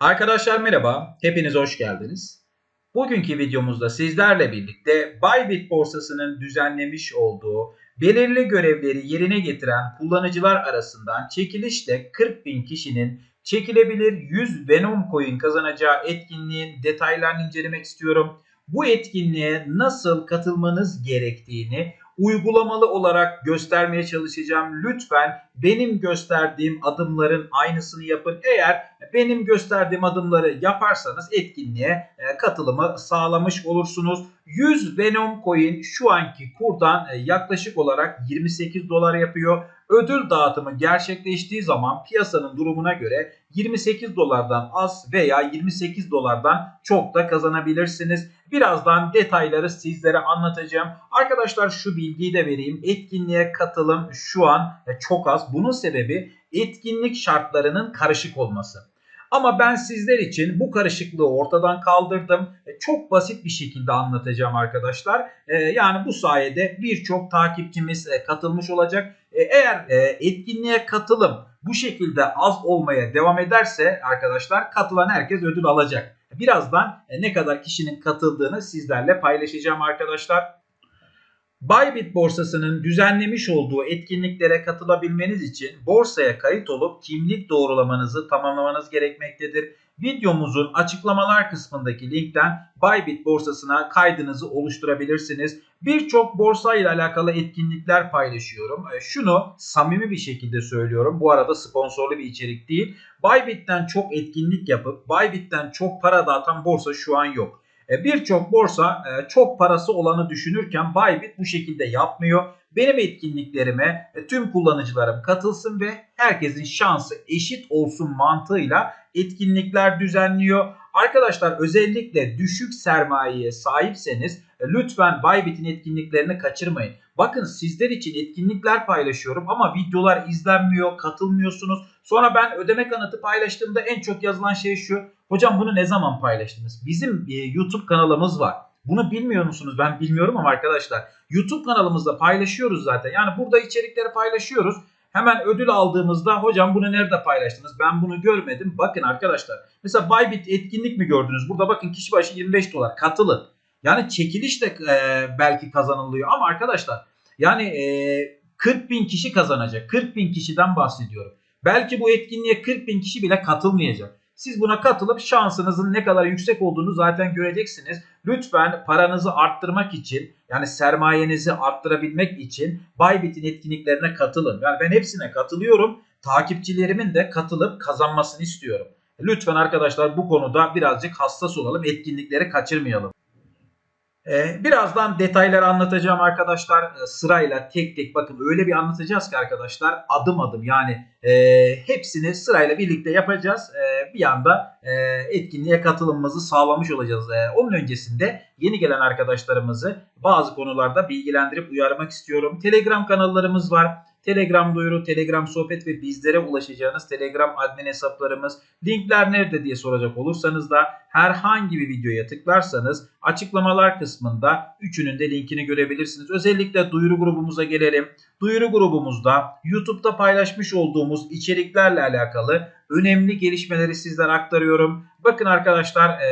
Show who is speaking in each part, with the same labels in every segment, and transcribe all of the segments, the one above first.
Speaker 1: Arkadaşlar merhaba, hepiniz hoş geldiniz. Bugünkü videomuzda sizlerle birlikte Bybit borsasının düzenlemiş olduğu belirli görevleri yerine getiren kullanıcılar arasından çekilişte 40 bin kişinin çekilebilir 100 Venom coin kazanacağı etkinliğin detaylarını incelemek istiyorum. Bu etkinliğe nasıl katılmanız gerektiğini uygulamalı olarak göstermeye çalışacağım. Lütfen benim gösterdiğim adımların aynısını yapın. Eğer benim gösterdiğim adımları yaparsanız etkinliğe e, katılımı sağlamış olursunuz. 100 Venom Coin şu anki kurdan e, yaklaşık olarak 28 dolar yapıyor. Ödül dağıtımı gerçekleştiği zaman piyasanın durumuna göre 28 dolardan az veya 28 dolardan çok da kazanabilirsiniz. Birazdan detayları sizlere anlatacağım. Arkadaşlar şu bilgiyi de vereyim. Etkinliğe katılım şu an e, çok az. Bunun sebebi etkinlik şartlarının karışık olması. Ama ben sizler için bu karışıklığı ortadan kaldırdım. E, çok basit bir şekilde anlatacağım arkadaşlar. E, yani bu sayede birçok takipçimiz katılmış olacak. Eğer etkinliğe katılım bu şekilde az olmaya devam ederse arkadaşlar katılan herkes ödül alacak. Birazdan ne kadar kişinin katıldığını sizlerle paylaşacağım arkadaşlar. Bybit borsasının düzenlemiş olduğu etkinliklere katılabilmeniz için borsaya kayıt olup kimlik doğrulamanızı tamamlamanız gerekmektedir. Videomuzun açıklamalar kısmındaki linkten Bybit borsasına kaydınızı oluşturabilirsiniz. Birçok borsa ile alakalı etkinlikler paylaşıyorum. E, şunu samimi bir şekilde söylüyorum. Bu arada sponsorlu bir içerik değil. Bybit'ten çok etkinlik yapıp Bybit'ten çok para dağıtan borsa şu an yok. E, birçok borsa e, çok parası olanı düşünürken Bybit bu şekilde yapmıyor. Benim etkinliklerime e, tüm kullanıcılarım katılsın ve herkesin şansı eşit olsun mantığıyla etkinlikler düzenliyor. Arkadaşlar özellikle düşük sermayeye sahipseniz lütfen Bybit'in etkinliklerini kaçırmayın. Bakın sizler için etkinlikler paylaşıyorum ama videolar izlenmiyor, katılmıyorsunuz. Sonra ben ödeme kanıtı paylaştığımda en çok yazılan şey şu. Hocam bunu ne zaman paylaştınız? Bizim e, YouTube kanalımız var. Bunu bilmiyor musunuz? Ben bilmiyorum ama arkadaşlar YouTube kanalımızda paylaşıyoruz zaten. Yani burada içerikleri paylaşıyoruz. Hemen ödül aldığımızda hocam bunu nerede paylaştınız? Ben bunu görmedim. Bakın arkadaşlar. Mesela Bybit etkinlik mi gördünüz? Burada bakın kişi başı 25 dolar. Katılın. Yani çekiliş de e, belki kazanılıyor ama arkadaşlar yani e, 40 bin kişi kazanacak. 40 bin kişiden bahsediyorum. Belki bu etkinliğe 40 bin kişi bile katılmayacak. Siz buna katılıp şansınızın ne kadar yüksek olduğunu zaten göreceksiniz. Lütfen paranızı arttırmak için yani sermayenizi arttırabilmek için Bybit'in etkinliklerine katılın. Yani ben hepsine katılıyorum. Takipçilerimin de katılıp kazanmasını istiyorum. Lütfen arkadaşlar bu konuda birazcık hassas olalım. Etkinlikleri kaçırmayalım. Ee, birazdan detayları anlatacağım arkadaşlar ee, sırayla tek tek bakın öyle bir anlatacağız ki arkadaşlar adım adım yani e, hepsini sırayla birlikte yapacağız. E, bir anda e, etkinliğe katılımımızı sağlamış olacağız. E, onun öncesinde yeni gelen arkadaşlarımızı bazı konularda bilgilendirip uyarmak istiyorum. Telegram kanallarımız var. Telegram duyuru, Telegram sohbet ve bizlere ulaşacağınız Telegram admin hesaplarımız. Linkler nerede diye soracak olursanız da herhangi bir videoya tıklarsanız açıklamalar kısmında üçünün de linkini görebilirsiniz. Özellikle duyuru grubumuza gelelim. Duyuru grubumuzda YouTube'da paylaşmış olduğumuz içeriklerle alakalı önemli gelişmeleri sizlere aktarıyorum. Bakın arkadaşlar e,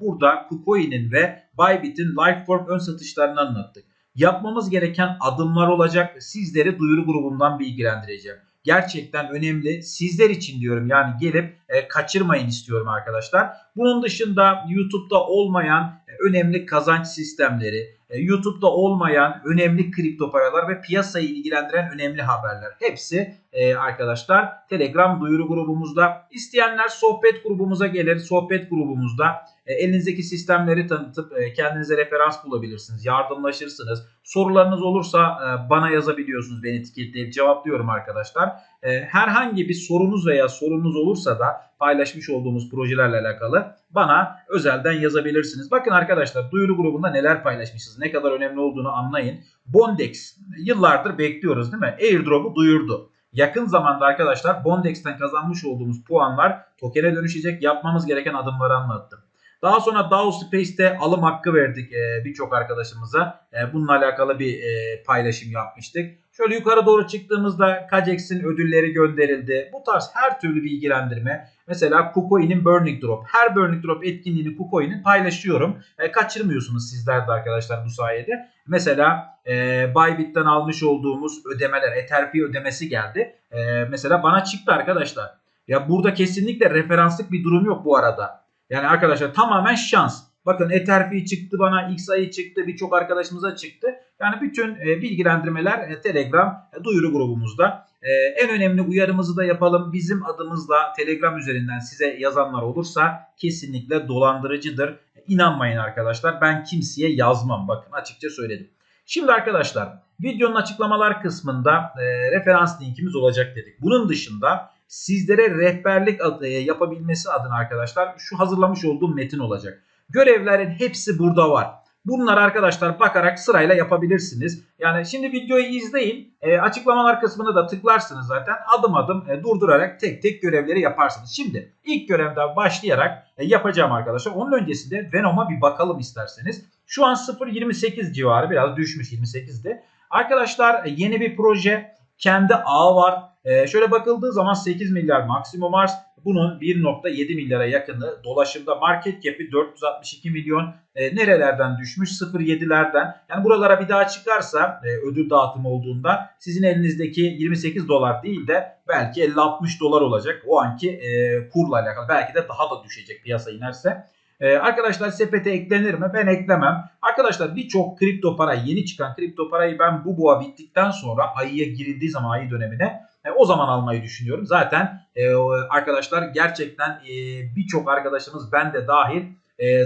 Speaker 1: burada KuCoin'in ve Bybit'in Lifeform ön satışlarını anlattık. Yapmamız gereken adımlar olacak. Sizleri duyuru grubundan bilgilendireceğim. Gerçekten önemli. Sizler için diyorum yani gelip e, kaçırmayın istiyorum arkadaşlar. Bunun dışında YouTube'da olmayan e, önemli kazanç sistemleri, YouTube'da olmayan önemli kripto paralar ve piyasayı ilgilendiren önemli haberler. Hepsi e, arkadaşlar Telegram duyuru grubumuzda. İsteyenler sohbet grubumuza gelir. Sohbet grubumuzda e, elinizdeki sistemleri tanıtıp e, kendinize referans bulabilirsiniz. Yardımlaşırsınız. Sorularınız olursa e, bana yazabiliyorsunuz. Beni etiketleyip cevaplıyorum arkadaşlar. E, herhangi bir sorunuz veya sorunuz olursa da paylaşmış olduğumuz projelerle alakalı bana özelden yazabilirsiniz. Bakın arkadaşlar duyuru grubunda neler paylaşmışız. Ne kadar önemli olduğunu anlayın. Bondex yıllardır bekliyoruz değil mi? Airdrop'u duyurdu. Yakın zamanda arkadaşlar Bondex'ten kazanmış olduğumuz puanlar token'e dönüşecek. Yapmamız gereken adımları anlattım. Daha sonra DAO Space'te alım hakkı verdik e, birçok arkadaşımıza. E, bununla alakalı bir e, paylaşım yapmıştık. Şöyle yukarı doğru çıktığımızda Kajex'in ödülleri gönderildi. Bu tarz her türlü bilgilendirme. Mesela KuCoin'in Burning Drop. Her Burning Drop etkinliğini KuCoin'in paylaşıyorum. E, kaçırmıyorsunuz sizler de arkadaşlar bu sayede. Mesela e, Bybit'ten almış olduğumuz ödemeler, Ether ödemesi geldi. E, mesela bana çıktı arkadaşlar. Ya burada kesinlikle referanslık bir durum yok bu arada. Yani arkadaşlar tamamen şans. Bakın Ether çıktı bana, XAI çıktı, birçok arkadaşımıza çıktı. Yani bütün e, bilgilendirmeler e, Telegram e, duyuru grubumuzda. E, en önemli uyarımızı da yapalım. Bizim adımızla Telegram üzerinden size yazanlar olursa kesinlikle dolandırıcıdır. İnanmayın arkadaşlar. Ben kimseye yazmam. Bakın açıkça söyledim. Şimdi arkadaşlar videonun açıklamalar kısmında e, referans linkimiz olacak dedik. Bunun dışında sizlere rehberlik adı, e, yapabilmesi adına arkadaşlar şu hazırlamış olduğum metin olacak. Görevlerin hepsi burada var. Bunları arkadaşlar bakarak sırayla yapabilirsiniz. Yani şimdi videoyu izleyin. E, açıklamalar kısmına da tıklarsınız zaten. Adım adım e, durdurarak tek tek görevleri yaparsınız. Şimdi ilk görevden başlayarak e, yapacağım arkadaşlar. Onun öncesinde Venom'a bir bakalım isterseniz. Şu an 0.28 civarı biraz düşmüş 28'de. Arkadaşlar e, yeni bir proje. Kendi ağı var. E, şöyle bakıldığı zaman 8 milyar maksimum arz. Bunun 1.7 milyara yakını dolaşımda market cap'i 462 milyon e, nerelerden düşmüş 0.7'lerden yani buralara bir daha çıkarsa e, ödül dağıtımı olduğunda sizin elinizdeki 28 dolar değil de belki 50-60 dolar olacak o anki e, kurla alakalı belki de daha da düşecek piyasa inerse. Ee, arkadaşlar sepete eklenir mi? Ben eklemem. Arkadaşlar birçok kripto para yeni çıkan kripto parayı ben bu boğa bittikten sonra ayıya girildiği zaman ayı dönemine e, o zaman almayı düşünüyorum. Zaten e, arkadaşlar gerçekten e, birçok arkadaşımız ben de dahil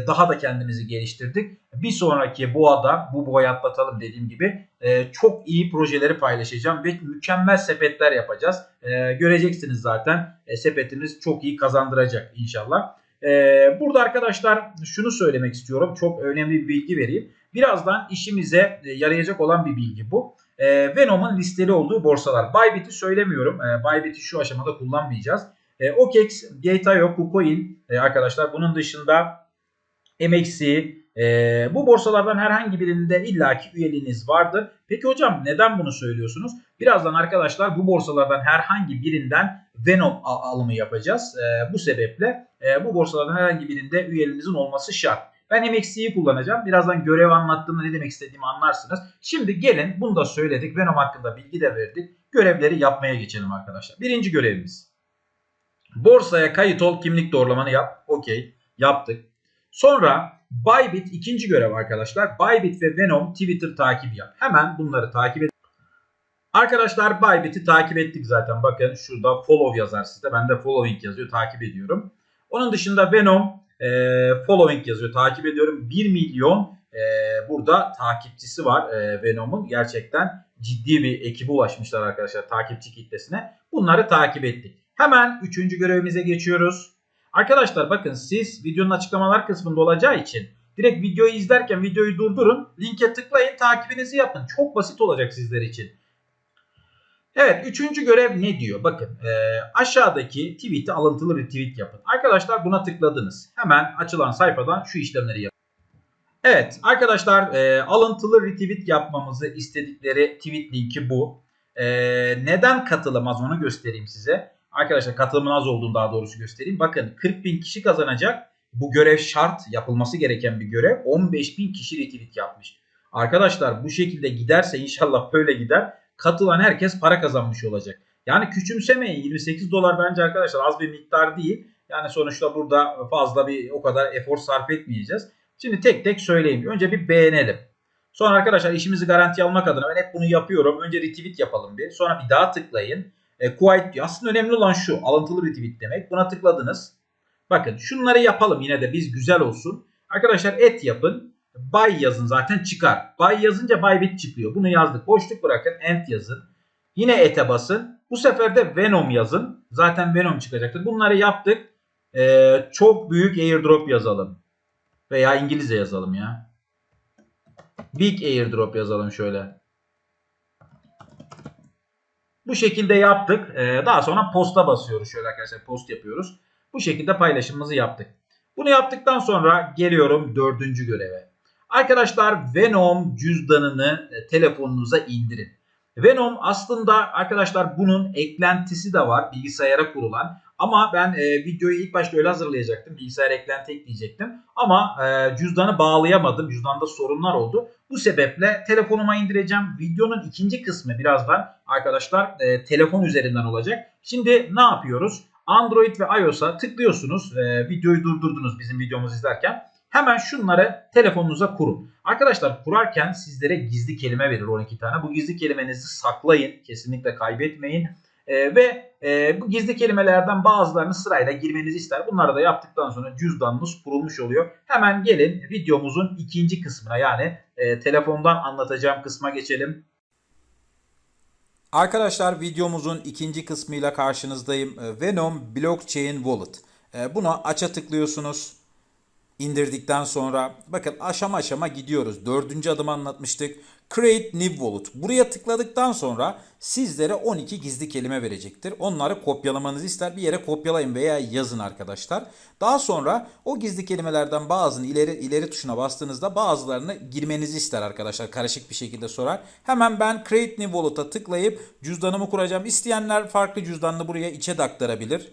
Speaker 1: daha da kendimizi geliştirdik. Bir sonraki boğada bu boğayı atlatalım dediğim gibi çok iyi projeleri paylaşacağım ve mükemmel sepetler yapacağız. Göreceksiniz zaten e, sepetimiz çok iyi kazandıracak inşallah. Burada arkadaşlar şunu söylemek istiyorum. Çok önemli bir bilgi vereyim. Birazdan işimize yarayacak olan bir bilgi bu. Ee, Venom'un listeli olduğu borsalar. Bybit'i söylemiyorum. Ee, Bybit'i şu aşamada kullanmayacağız. Ee, OKEX, Gate.io, KuCoin e, arkadaşlar. Bunun dışında MXC, e, bu borsalardan herhangi birinde illaki üyeliğiniz vardır. Peki hocam neden bunu söylüyorsunuz? Birazdan arkadaşlar bu borsalardan herhangi birinden Venom alımı yapacağız. E, bu sebeple e, bu borsalardan herhangi birinde üyeliğinizin olması şart. Ben MXC'yi kullanacağım. Birazdan görev anlattığımda ne demek istediğimi anlarsınız. Şimdi gelin bunu da söyledik. Venom hakkında bilgi de verdik. Görevleri yapmaya geçelim arkadaşlar. Birinci görevimiz. Borsaya kayıt ol kimlik doğrulamanı yap. Okey yaptık. Sonra Bybit ikinci görev arkadaşlar. Bybit ve Venom Twitter takibi yap. Hemen bunları takip et. Arkadaşlar Bybit'i takip ettik zaten. Bakın şurada follow yazar sizde. Ben de following yazıyor. Takip ediyorum. Onun dışında Venom e, following yazıyor. Takip ediyorum. 1 milyon e, burada takipçisi var e, Venom'un. Gerçekten ciddi bir ekibe ulaşmışlar arkadaşlar takipçi kitlesine. Bunları takip ettik. Hemen üçüncü görevimize geçiyoruz. Arkadaşlar bakın siz videonun açıklamalar kısmında olacağı için direkt videoyu izlerken videoyu durdurun. Linke tıklayın takibinizi yapın. Çok basit olacak sizler için. Evet üçüncü görev ne diyor? Bakın e, aşağıdaki tweet'i alıntılı retweet yapın. Arkadaşlar buna tıkladınız. Hemen açılan sayfadan şu işlemleri yapın. Evet arkadaşlar e, alıntılı retweet yapmamızı istedikleri tweet linki bu. E, neden katılamaz onu göstereyim size. Arkadaşlar katılımın az olduğunu daha doğrusu göstereyim. Bakın 40 bin kişi kazanacak. Bu görev şart yapılması gereken bir görev. 15 bin kişi retweet yapmış. Arkadaşlar bu şekilde giderse inşallah böyle gider. Katılan herkes para kazanmış olacak. Yani küçümsemeyin 28 dolar bence arkadaşlar az bir miktar değil. Yani sonuçta burada fazla bir o kadar efor sarf etmeyeceğiz. Şimdi tek tek söyleyeyim. Önce bir beğenelim. Sonra arkadaşlar işimizi garanti almak adına ben hep bunu yapıyorum. Önce retweet yapalım bir. Sonra bir daha tıklayın. E, quite diyor. Aslında önemli olan şu. Alıntılı retweet demek. Buna tıkladınız. Bakın şunları yapalım yine de biz güzel olsun. Arkadaşlar et yapın. Buy yazın zaten çıkar. Buy yazınca Bybit çıkıyor. Bunu yazdık. Boşluk bırakın. End yazın. Yine ete basın. Bu sefer de Venom yazın. Zaten Venom çıkacaktır. Bunları yaptık. Ee, çok büyük airdrop yazalım. Veya İngilizce yazalım ya. Big airdrop yazalım şöyle. Bu şekilde yaptık. Ee, daha sonra posta basıyoruz. Şöyle arkadaşlar post yapıyoruz. Bu şekilde paylaşımımızı yaptık. Bunu yaptıktan sonra geliyorum dördüncü göreve. Arkadaşlar Venom cüzdanını e, telefonunuza indirin. Venom aslında arkadaşlar bunun eklentisi de var bilgisayara kurulan. Ama ben e, videoyu ilk başta öyle hazırlayacaktım. Bilgisayar eklenti ekleyecektim. Ama e, cüzdanı bağlayamadım. Cüzdanda sorunlar oldu. Bu sebeple telefonuma indireceğim. Videonun ikinci kısmı birazdan arkadaşlar e, telefon üzerinden olacak. Şimdi ne yapıyoruz? Android ve iOS'a tıklıyorsunuz. E, videoyu durdurdunuz bizim videomuzu izlerken. Hemen şunları telefonunuza kurun. Arkadaşlar kurarken sizlere gizli kelime verir 12 tane. Bu gizli kelimenizi saklayın. Kesinlikle kaybetmeyin. E, ve e, bu gizli kelimelerden bazılarını sırayla girmenizi ister. Bunları da yaptıktan sonra cüzdanınız kurulmuş oluyor. Hemen gelin videomuzun ikinci kısmına yani e, telefondan anlatacağım kısma geçelim. Arkadaşlar videomuzun ikinci kısmıyla karşınızdayım. E, Venom Blockchain Wallet. E, buna aça tıklıyorsunuz. İndirdikten sonra bakın aşama aşama gidiyoruz. Dördüncü adım anlatmıştık. Create New Wallet. Buraya tıkladıktan sonra sizlere 12 gizli kelime verecektir. Onları kopyalamanızı ister. Bir yere kopyalayın veya yazın arkadaşlar. Daha sonra o gizli kelimelerden bazını ileri ileri tuşuna bastığınızda bazılarını girmenizi ister arkadaşlar. Karışık bir şekilde sorar. Hemen ben Create New Wallet'a tıklayıp cüzdanımı kuracağım. İsteyenler farklı cüzdanını buraya içe de aktarabilir.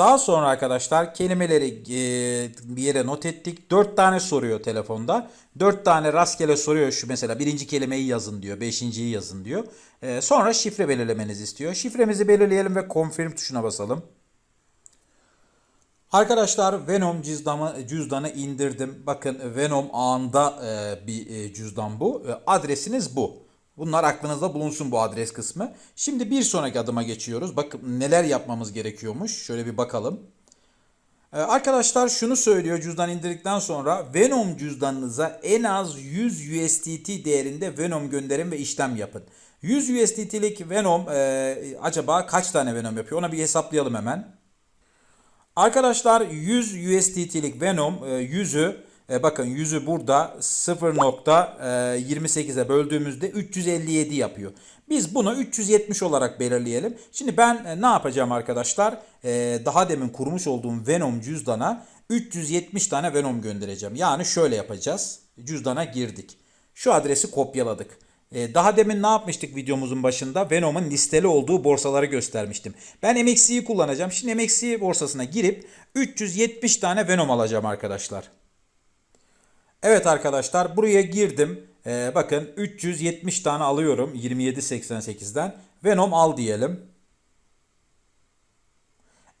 Speaker 1: Daha sonra arkadaşlar kelimeleri e, bir yere not ettik. 4 tane soruyor telefonda. 4 tane rastgele soruyor şu mesela birinci kelimeyi yazın diyor. Beşinciyi yazın diyor. E, sonra şifre belirlemenizi istiyor. Şifremizi belirleyelim ve confirm tuşuna basalım. Arkadaşlar Venom cüzdanı, cüzdanı indirdim. Bakın Venom ağında e, bir cüzdan bu. Adresiniz bu. Bunlar aklınızda bulunsun bu adres kısmı. Şimdi bir sonraki adıma geçiyoruz. Bakın neler yapmamız gerekiyormuş. Şöyle bir bakalım. Ee, arkadaşlar şunu söylüyor cüzdan indirdikten sonra Venom cüzdanınıza en az 100 USDT değerinde Venom gönderin ve işlem yapın. 100 USDT'lik Venom e, acaba kaç tane Venom yapıyor? Ona bir hesaplayalım hemen. Arkadaşlar 100 USDT'lik Venom e, 100'ü e, bakın yüzü burada 0.28'e böldüğümüzde 357 yapıyor. Biz bunu 370 olarak belirleyelim. Şimdi ben e, ne yapacağım arkadaşlar? E, daha demin kurmuş olduğum Venom cüzdana 370 tane Venom göndereceğim. Yani şöyle yapacağız. Cüzdana girdik. Şu adresi kopyaladık. E, daha demin ne yapmıştık videomuzun başında? Venom'un listeli olduğu borsaları göstermiştim. Ben MXC'yi kullanacağım. Şimdi MXC borsasına girip 370 tane Venom alacağım arkadaşlar. Evet arkadaşlar buraya girdim. Ee, bakın 370 tane alıyorum 27.88'den. Venom al diyelim.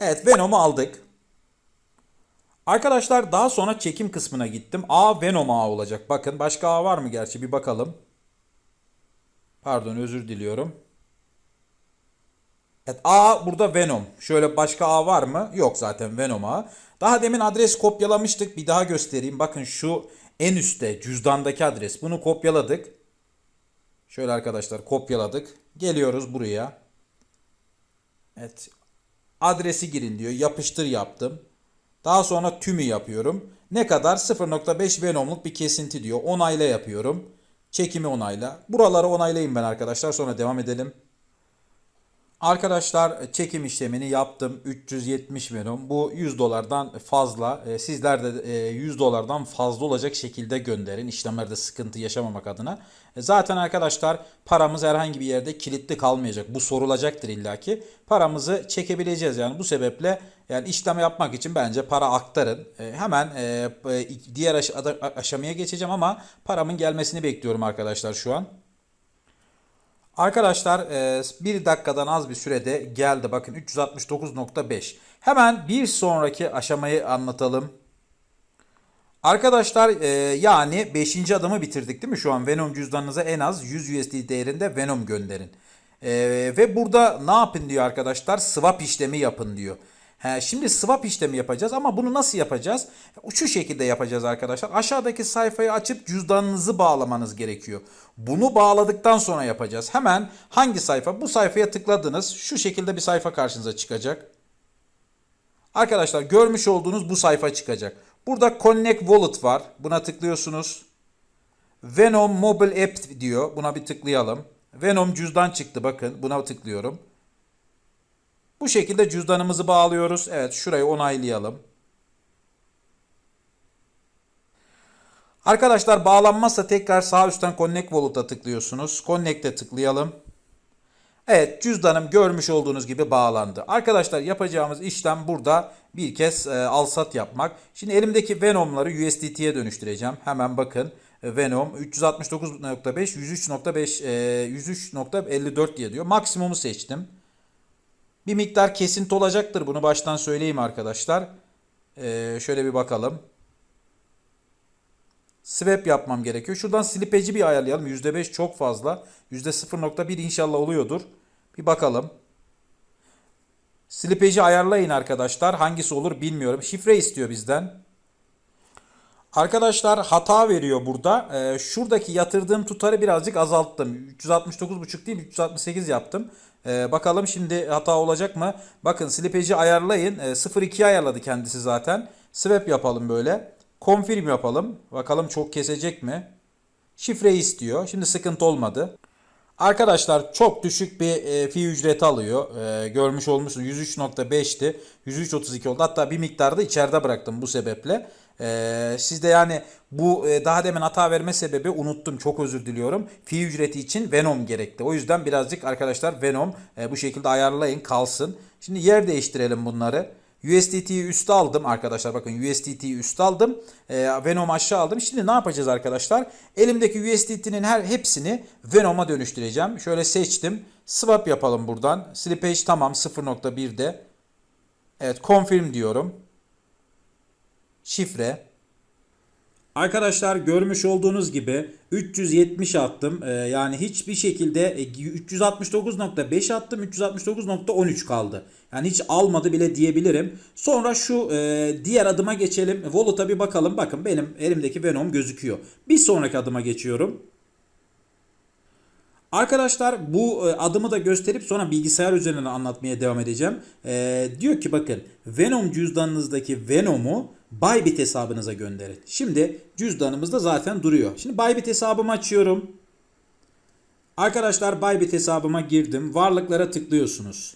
Speaker 1: Evet Venom'u aldık. Arkadaşlar daha sonra çekim kısmına gittim. A Venom A olacak. Bakın başka A var mı gerçi bir bakalım. Pardon özür diliyorum. Evet A burada Venom. Şöyle başka A var mı? Yok zaten Venom A. Daha demin adres kopyalamıştık. Bir daha göstereyim. Bakın şu en üstte cüzdandaki adres. Bunu kopyaladık. Şöyle arkadaşlar kopyaladık. Geliyoruz buraya. Evet. Adresi girin diyor. Yapıştır yaptım. Daha sonra tümü yapıyorum. Ne kadar? 0.5 Venom'luk bir kesinti diyor. Onayla yapıyorum. Çekimi onayla. Buraları onaylayayım ben arkadaşlar. Sonra devam edelim. Arkadaşlar çekim işlemini yaptım. 370 Venom. Bu 100 dolardan fazla. E, sizler de 100 dolardan fazla olacak şekilde gönderin. İşlemlerde sıkıntı yaşamamak adına. E, zaten arkadaşlar paramız herhangi bir yerde kilitli kalmayacak. Bu sorulacaktır illaki. Paramızı çekebileceğiz yani bu sebeple yani işlem yapmak için bence para aktarın. E, hemen diğer aşamaya geçeceğim ama paramın gelmesini bekliyorum arkadaşlar şu an. Arkadaşlar e, bir dakikadan az bir sürede geldi. Bakın 369.5. Hemen bir sonraki aşamayı anlatalım. Arkadaşlar e, yani 5. adımı bitirdik değil mi? Şu an Venom cüzdanınıza en az 100 USD değerinde Venom gönderin. E, ve burada ne yapın diyor arkadaşlar? Swap işlemi yapın diyor. He, şimdi swap işlemi yapacağız ama bunu nasıl yapacağız? Şu şekilde yapacağız arkadaşlar. Aşağıdaki sayfayı açıp cüzdanınızı bağlamanız gerekiyor. Bunu bağladıktan sonra yapacağız. Hemen hangi sayfa? Bu sayfaya tıkladınız. Şu şekilde bir sayfa karşınıza çıkacak. Arkadaşlar görmüş olduğunuz bu sayfa çıkacak. Burada Connect Wallet var. Buna tıklıyorsunuz. Venom Mobile App diyor. Buna bir tıklayalım. Venom cüzdan çıktı bakın. Buna tıklıyorum. Bu şekilde cüzdanımızı bağlıyoruz. Evet şurayı onaylayalım. Arkadaşlar bağlanmazsa tekrar sağ üstten Connect Wallet'a tıklıyorsunuz. Connect'e tıklayalım. Evet cüzdanım görmüş olduğunuz gibi bağlandı. Arkadaşlar yapacağımız işlem burada bir kez e, alsat yapmak. Şimdi elimdeki Venom'ları USDT'ye dönüştüreceğim. Hemen bakın. E, Venom 369.5 103.5 e, 103.54 diye diyor. Maksimumu seçtim. Bir miktar kesinti olacaktır. Bunu baştan söyleyeyim arkadaşlar. E, şöyle bir bakalım. Swap yapmam gerekiyor. Şuradan slipeci bir ayarlayalım. %5 çok fazla. %0.1 inşallah oluyordur. Bir bakalım. Slipeci ayarlayın arkadaşlar. Hangisi olur bilmiyorum. Şifre istiyor bizden. Arkadaşlar hata veriyor burada. Ee, şuradaki yatırdığım tutarı birazcık azalttım. 369.5 değil 368 yaptım. Ee, bakalım şimdi hata olacak mı? Bakın slipeci ayarlayın. Ee, 0.2'ye ayarladı kendisi zaten. Swap yapalım böyle. Confirm yapalım. Bakalım çok kesecek mi? Şifreyi istiyor. Şimdi sıkıntı olmadı. Arkadaşlar çok düşük bir e, fi ücreti alıyor. E, görmüş olmuşsunuz 103.5'ti. 103.32 oldu. Hatta bir miktarda da içeride bıraktım bu sebeple. E, siz de yani bu e, daha demin hata verme sebebi unuttum. Çok özür diliyorum. Fi ücreti için Venom gerekti. O yüzden birazcık arkadaşlar Venom e, bu şekilde ayarlayın kalsın. Şimdi yer değiştirelim bunları. USDT'yi üste aldım arkadaşlar. Bakın USDT'yi üste aldım. E, Venom aşağı aldım. Şimdi ne yapacağız arkadaşlar? Elimdeki USDT'nin her hepsini Venom'a dönüştüreceğim. Şöyle seçtim. Swap yapalım buradan. Slippage tamam 0.1'de. Evet confirm diyorum. Şifre. Arkadaşlar görmüş olduğunuz gibi 370 attım. Ee, yani hiçbir şekilde 369.5 attım. 369.13 kaldı. Yani hiç almadı bile diyebilirim. Sonra şu e, diğer adıma geçelim. Wallet'a bir bakalım. Bakın benim elimdeki Venom gözüküyor. Bir sonraki adıma geçiyorum. Arkadaşlar bu e, adımı da gösterip sonra bilgisayar üzerinden anlatmaya devam edeceğim. Ee, diyor ki bakın Venom cüzdanınızdaki Venom'u Bybit hesabınıza gönderin. Şimdi cüzdanımızda zaten duruyor. Şimdi Bybit hesabımı açıyorum. Arkadaşlar Bybit hesabıma girdim. Varlıklara tıklıyorsunuz.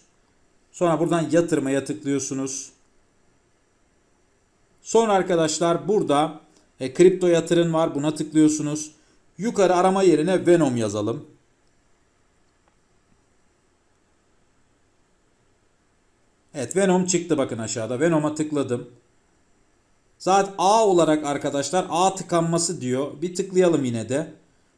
Speaker 1: Sonra buradan yatırmaya tıklıyorsunuz. Sonra arkadaşlar burada e, kripto yatırım var. Buna tıklıyorsunuz. Yukarı arama yerine Venom yazalım. Evet Venom çıktı bakın aşağıda. Venom'a tıkladım. Zaten A olarak arkadaşlar A tıkanması diyor. Bir tıklayalım yine de.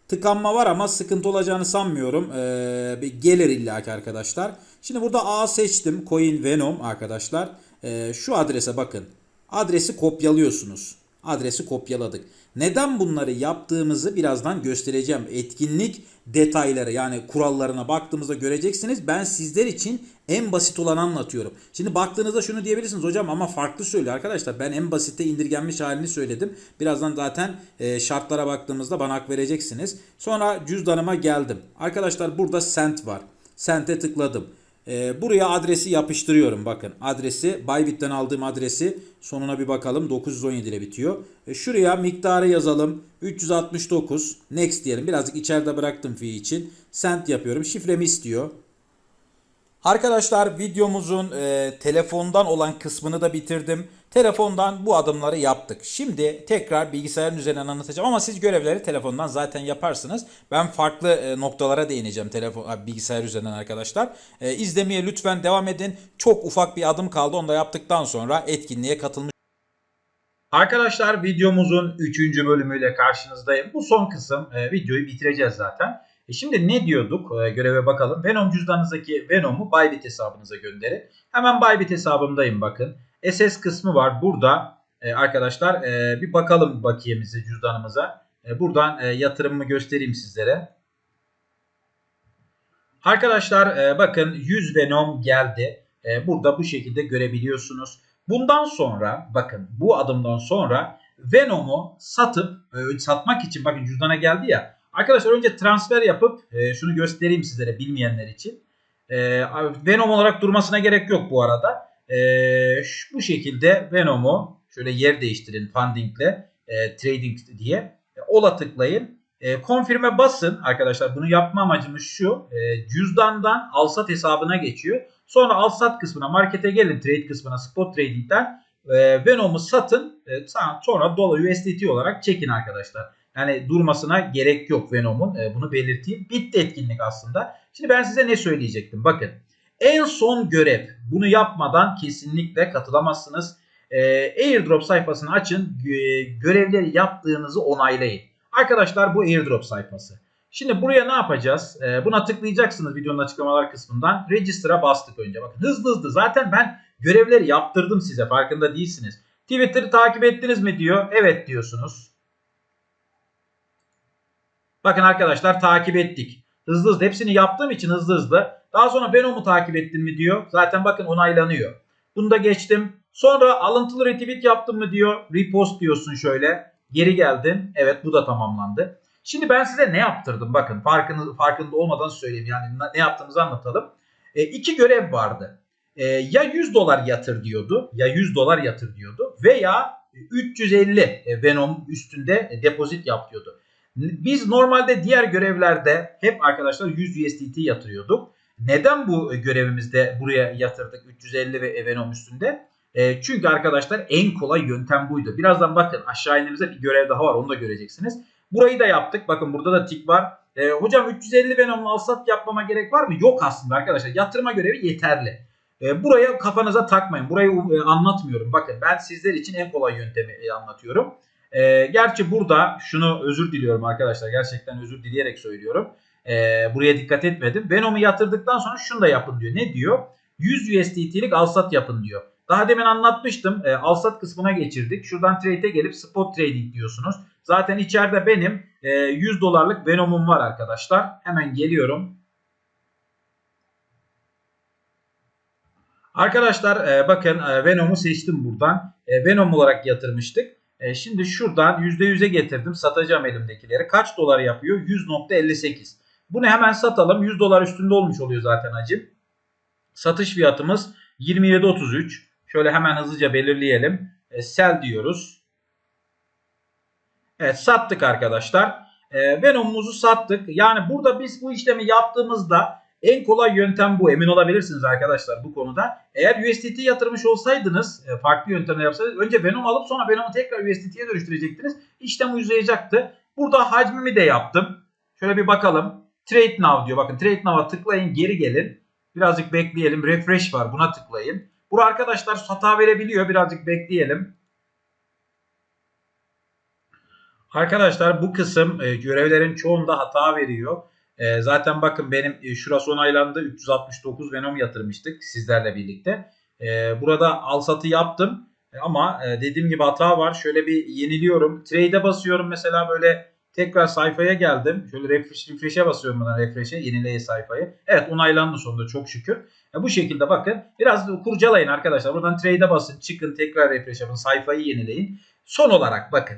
Speaker 1: Tıkanma var ama sıkıntı olacağını sanmıyorum. Ee, gelir illaki arkadaşlar. Şimdi burada A seçtim. Coin Venom arkadaşlar. Ee, şu adrese bakın. Adresi kopyalıyorsunuz. Adresi kopyaladık. Neden bunları yaptığımızı birazdan göstereceğim. Etkinlik detayları yani kurallarına baktığımızda göreceksiniz. Ben sizler için en basit olanı anlatıyorum. Şimdi baktığınızda şunu diyebilirsiniz hocam ama farklı söylüyor arkadaşlar. Ben en basitte indirgenmiş halini söyledim. Birazdan zaten e, şartlara baktığımızda bana hak vereceksiniz. Sonra cüzdanıma geldim. Arkadaşlar burada sent var. Sent'e tıkladım. E, buraya adresi yapıştırıyorum. Bakın adresi Bybit'ten aldığım adresi sonuna bir bakalım. 917 ile bitiyor. E, şuraya miktarı yazalım. 369. Next diyelim. Birazcık içeride bıraktım fi için. Sent yapıyorum. Şifremi istiyor. Arkadaşlar videomuzun e, telefondan olan kısmını da bitirdim. Telefondan bu adımları yaptık. Şimdi tekrar bilgisayarın üzerinden anlatacağım ama siz görevleri telefondan zaten yaparsınız. Ben farklı e, noktalara değineceğim telefon bilgisayar üzerinden arkadaşlar. E, izlemeye lütfen devam edin. Çok ufak bir adım kaldı. Onu da yaptıktan sonra etkinliğe katılmış Arkadaşlar videomuzun 3. bölümüyle karşınızdayım. Bu son kısım e, videoyu bitireceğiz zaten. E şimdi ne diyorduk? E, göreve bakalım. Venom cüzdanınızdaki Venom'u Bybit hesabınıza gönderin. Hemen Bybit hesabımdayım bakın. SS kısmı var. Burada e, arkadaşlar e, bir bakalım bakiyemizi cüzdanımıza. E, buradan e, yatırımımı göstereyim sizlere. Arkadaşlar e, bakın 100 Venom geldi. E, burada bu şekilde görebiliyorsunuz. Bundan sonra bakın bu adımdan sonra Venom'u satıp e, satmak için bakın cüzdana geldi ya. Arkadaşlar önce transfer yapıp e, şunu göstereyim sizlere bilmeyenler için. E, Venom olarak durmasına gerek yok bu arada. E, şu, bu şekilde Venom'u şöyle yer değiştirin fundingle e, trading diye. E, ola tıklayın. E, confirm'e basın arkadaşlar. Bunu yapma amacımız şu. E, cüzdandan alsat hesabına geçiyor. Sonra alsat kısmına markete gelin trade kısmına spot trading'den e, Venom'u satın e, sonra dolar USDT olarak çekin arkadaşlar. Yani durmasına gerek yok Venom'un. E, bunu belirteyim. Bitti etkinlik aslında. Şimdi ben size ne söyleyecektim? Bakın. En son görev. Bunu yapmadan kesinlikle katılamazsınız. E, airdrop sayfasını açın. Görevleri yaptığınızı onaylayın. Arkadaşlar bu airdrop sayfası. Şimdi buraya ne yapacağız? E, buna tıklayacaksınız videonun açıklamalar kısmından. Register'a bastık önce. Bakın hızlı hızlı. Zaten ben görevleri yaptırdım size. Farkında değilsiniz. Twitter'ı takip ettiniz mi diyor. Evet diyorsunuz. Bakın arkadaşlar takip ettik. Hızlı hızlı hepsini yaptığım için hızlı hızlı. Daha sonra ben onu takip ettim mi diyor. Zaten bakın onaylanıyor. Bunu da geçtim. Sonra alıntılı retweet yaptım mı diyor. Repost diyorsun şöyle. Geri geldin. Evet bu da tamamlandı. Şimdi ben size ne yaptırdım? Bakın farkında, farkında olmadan söyleyeyim. Yani ne yaptığımızı anlatalım. E, iki görev vardı. E, ya 100 dolar yatır diyordu. Ya 100 dolar yatır diyordu. Veya 350 e, Venom üstünde depozit yap diyordu. Biz normalde diğer görevlerde hep arkadaşlar 100 USDT yatırıyorduk. Neden bu görevimizde buraya yatırdık 350 ve Venom üstünde? E, çünkü arkadaşlar en kolay yöntem buydu. Birazdan bakın aşağı indiğimizde bir görev daha var onu da göreceksiniz. Burayı da yaptık. Bakın burada da tik var. E, hocam 350 Venom'la alsat yapmama gerek var mı? Yok aslında arkadaşlar. Yatırma görevi yeterli. E, buraya kafanıza takmayın. Burayı e, anlatmıyorum. Bakın ben sizler için en kolay yöntemi e, anlatıyorum. E, gerçi burada şunu özür diliyorum arkadaşlar. Gerçekten özür dileyerek söylüyorum. E, buraya dikkat etmedim. Venom'u yatırdıktan sonra şunu da yapın diyor. Ne diyor? 100 USDT'lik alsat yapın diyor. Daha demin anlatmıştım. E, alsat kısmına geçirdik. Şuradan trade'e gelip spot trading diyorsunuz. Zaten içeride benim e, 100 dolarlık Venom'um var arkadaşlar. Hemen geliyorum. Arkadaşlar e, bakın e, Venom'u seçtim buradan. E, Venom olarak yatırmıştık. E, şimdi şuradan %100'e getirdim. Satacağım elimdekileri. Kaç dolar yapıyor? 100.58. Bunu hemen satalım. 100 dolar üstünde olmuş oluyor zaten hacim. Satış fiyatımız 27.33. Şöyle hemen hızlıca belirleyelim. E, sell diyoruz. Evet sattık arkadaşlar. E, Venom'umuzu sattık. Yani burada biz bu işlemi yaptığımızda en kolay yöntem bu. Emin olabilirsiniz arkadaşlar bu konuda. Eğer USDT yatırmış olsaydınız e, farklı yöntemle yapsaydınız önce Venom alıp sonra Venom'u tekrar USDT'ye dönüştürecektiniz. İşlem uzayacaktı. Burada hacmimi de yaptım. Şöyle bir bakalım. Trade Now diyor. Bakın Trade Now'a tıklayın geri gelin. Birazcık bekleyelim. Refresh var buna tıklayın. Bu arkadaşlar hata verebiliyor. Birazcık bekleyelim. Arkadaşlar bu kısım e, görevlerin çoğunda hata veriyor. E, zaten bakın benim e, şurası onaylandı. 369 Venom yatırmıştık sizlerle birlikte. E, burada al satı yaptım. E, ama e, dediğim gibi hata var. Şöyle bir yeniliyorum. Trade'e basıyorum mesela böyle tekrar sayfaya geldim. Şöyle refresh, refresh'e basıyorum buradan refresh'e yenileye sayfayı. Evet onaylandı sonunda çok şükür. E, bu şekilde bakın biraz kurcalayın arkadaşlar. Buradan trade'e basın çıkın tekrar refresh yapın sayfayı yenileyin. Son olarak bakın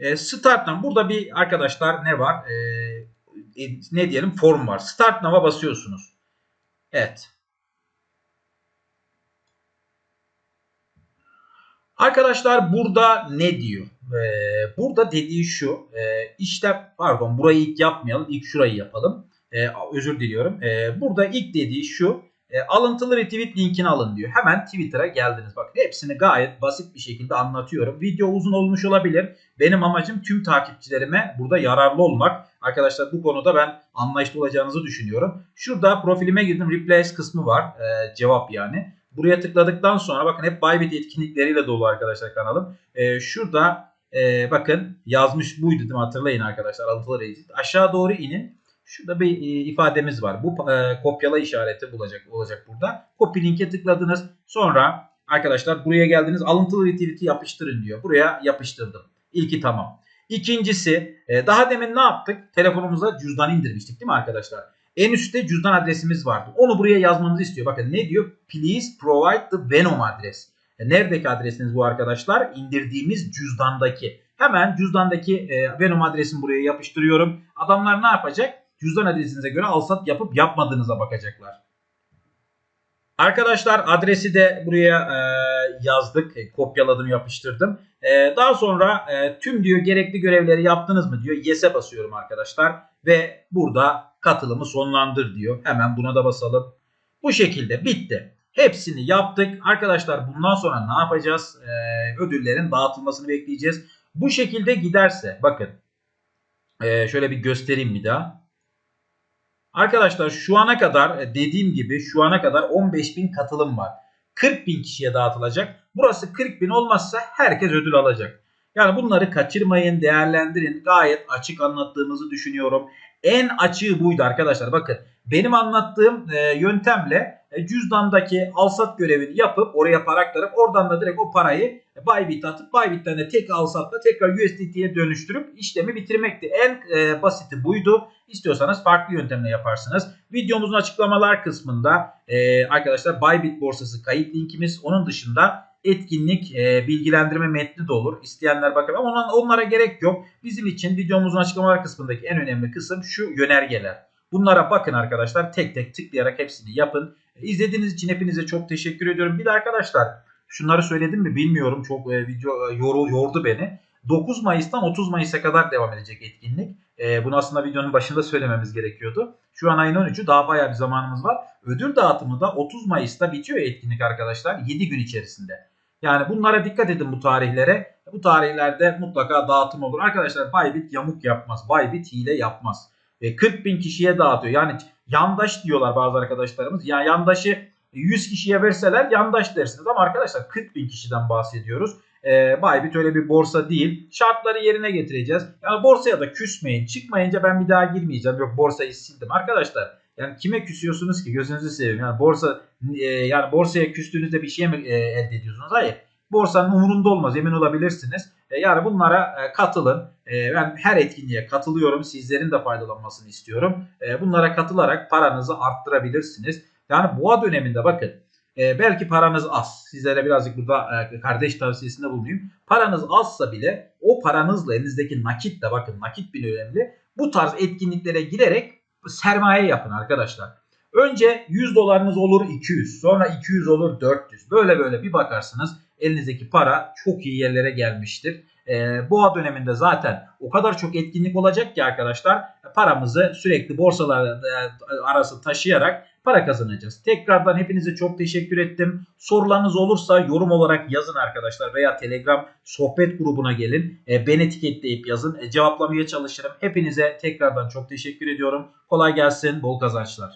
Speaker 1: e, start'tan burada bir arkadaşlar ne var? E, e, ne diyelim form var. Start now'a basıyorsunuz. Evet. Arkadaşlar burada ne diyor? Ee, burada dediği şu. E, işte pardon burayı ilk yapmayalım. İlk şurayı yapalım. E, özür diliyorum. E, burada ilk dediği şu. E, alıntılı retweet linkini alın diyor. Hemen Twitter'a geldiniz. Bakın hepsini gayet basit bir şekilde anlatıyorum. Video uzun olmuş olabilir. Benim amacım tüm takipçilerime burada yararlı olmak. Arkadaşlar bu konuda ben anlayışlı olacağınızı düşünüyorum. Şurada profilime girdim. Replace kısmı var. E, cevap yani. Buraya tıkladıktan sonra bakın hep Bybit etkinlikleriyle dolu arkadaşlar kanalım. E, şurada e, bakın yazmış buydu değil? Hatırlayın arkadaşlar. Alıntılı retweet. Aşağı doğru inin. Şurada bir e, ifademiz var. Bu e, kopyala işareti bulacak olacak burada. Copy linke tıkladınız. Sonra arkadaşlar buraya geldiniz. Alıntılı retweet'i yapıştırın diyor. Buraya yapıştırdım. İlki tamam. İkincisi e, daha demin ne yaptık? Telefonumuza cüzdan indirmiştik değil mi arkadaşlar? En üstte cüzdan adresimiz vardı. Onu buraya yazmamızı istiyor. Bakın ne diyor? Please provide the Venom adres. E, neredeki adresiniz bu arkadaşlar? İndirdiğimiz cüzdandaki. Hemen cüzdandaki e, Venom adresini buraya yapıştırıyorum. Adamlar ne yapacak? cüzdan adresinize göre alsat yapıp yapmadığınıza bakacaklar. Arkadaşlar adresi de buraya e, yazdık. E, kopyaladım yapıştırdım. E, daha sonra e, tüm diyor gerekli görevleri yaptınız mı diyor. Yes'e basıyorum arkadaşlar. Ve burada katılımı sonlandır diyor. Hemen buna da basalım. Bu şekilde bitti. Hepsini yaptık. Arkadaşlar bundan sonra ne yapacağız? Ee, ödüllerin dağıtılmasını bekleyeceğiz. Bu şekilde giderse bakın ee, şöyle bir göstereyim bir daha. Arkadaşlar şu ana kadar e, dediğim gibi şu ana kadar 15.000 katılım var. 40.000 kişiye dağıtılacak. Burası 40.000 olmazsa herkes ödül alacak. Yani bunları kaçırmayın, değerlendirin. Gayet açık anlattığımızı düşünüyorum. En açığı buydu arkadaşlar. Bakın benim anlattığım e, yöntemle e, cüzdandaki alsat görevini yapıp oraya para aktarıp oradan da direkt o parayı Bybit atıp Bybit'ten de tek alsatla tekrar USDT'ye dönüştürüp işlemi bitirmekti. En e, basiti buydu. İstiyorsanız farklı yöntemle yaparsınız. Videomuzun açıklamalar kısmında e, arkadaşlar Bybit borsası kayıt linkimiz. Onun dışında etkinlik e, bilgilendirme metni de olur. İsteyenler bakar ama onlara, gerek yok. Bizim için videomuzun açıklamalar kısmındaki en önemli kısım şu yönergeler. Bunlara bakın arkadaşlar tek tek tıklayarak hepsini yapın. İzlediğiniz için hepinize çok teşekkür ediyorum. Bir de arkadaşlar şunları söyledim mi bilmiyorum. Çok e, video e, yoru, yordu beni. 9 Mayıs'tan 30 Mayıs'a kadar devam edecek etkinlik. E, bunu aslında videonun başında söylememiz gerekiyordu. Şu an ayın 13'ü daha bayağı bir zamanımız var. Ödül dağıtımı da 30 Mayıs'ta bitiyor etkinlik arkadaşlar 7 gün içerisinde. Yani bunlara dikkat edin bu tarihlere. Bu tarihlerde mutlaka dağıtım olur. Arkadaşlar Bybit yamuk yapmaz. Bybit hile yapmaz. E, 40 bin kişiye dağıtıyor. Yani yandaş diyorlar bazı arkadaşlarımız. Ya yandaşı 100 kişiye verseler yandaş dersiniz. Ama arkadaşlar 40 bin kişiden bahsediyoruz. E, Bybit öyle bir borsa değil. Şartları yerine getireceğiz. Yani borsaya da küsmeyin. Çıkmayınca ben bir daha girmeyeceğim. Yok borsayı sildim. Arkadaşlar yani kime küsüyorsunuz ki gözünüzü seveyim. Yani borsa e, yani borsaya küstüğünüzde bir şey mi e, elde ediyorsunuz? Hayır. Borsanın umurunda olmaz emin olabilirsiniz. E, yani bunlara e, katılın. E, ben her etkinliğe katılıyorum. Sizlerin de faydalanmasını istiyorum. E, bunlara katılarak paranızı arttırabilirsiniz. Yani boğa döneminde bakın e, belki paranız az. Sizlere birazcık burada e, kardeş tavsiyesinde bulunayım. Paranız azsa bile o paranızla elinizdeki nakit de bakın nakit bir önemli. Bu tarz etkinliklere girerek sermaye yapın arkadaşlar. Önce 100 dolarınız olur 200 sonra 200 olur 400 böyle böyle bir bakarsınız elinizdeki para çok iyi yerlere gelmiştir. Ee, boğa döneminde zaten o kadar çok etkinlik olacak ki arkadaşlar paramızı sürekli borsalar arası taşıyarak para kazanacağız. Tekrardan hepinize çok teşekkür ettim. Sorularınız olursa yorum olarak yazın arkadaşlar veya Telegram sohbet grubuna gelin. E, ben etiketleyip yazın. E, cevaplamaya çalışırım. Hepinize tekrardan çok teşekkür ediyorum. Kolay gelsin, bol kazançlar.